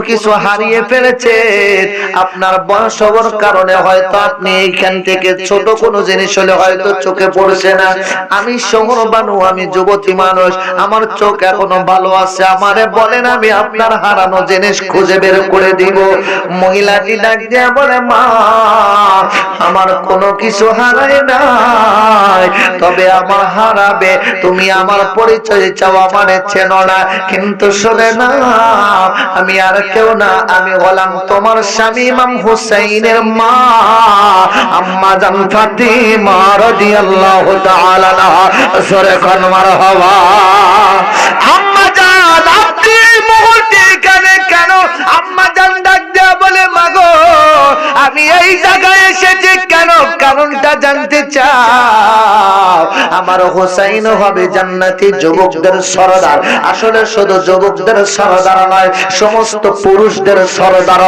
কিছু হারিয়ে ফেলেছেন আপনার বয়স হওয়ার কারণে হয়তো আপনি এইখান থেকে ছোট কোনো জিনিস হলে হয়তো চোখে পড়ছে না। আমি শহর বানু আমি যুবতী মানুষ। আমার চোখ এখনও ভালো আছে। আমারে বলেন, আমি আপনার হারানো জিনিস খুঁজে বের করে দিব। মহিলাটি ডাক দিয়া বলে, মা আমার কোনো কিছু হারায় নাই। তবে আমার হারাবে, তুমি আমার পরিচয় চাও, আমারে চেনো না। কিন্তু শুনে না, আমি আর কেউ না, আমি হলাম তোমার স্বামী ইমাম হুসাইনের মা। আম্মা জান ফাতিমা রাদিয়াল্লাহু তাআলা সরে কোন মারহাবা আমি এই জায়গায় এসেছি কেন? কারণটা জানতে চাও। আমার হোসাইন হবে জান্নাতি যুবকদের সরদার। আসলে শুধু যুবকদের সরদার নয়, সমস্ত পুরুষদের সরদার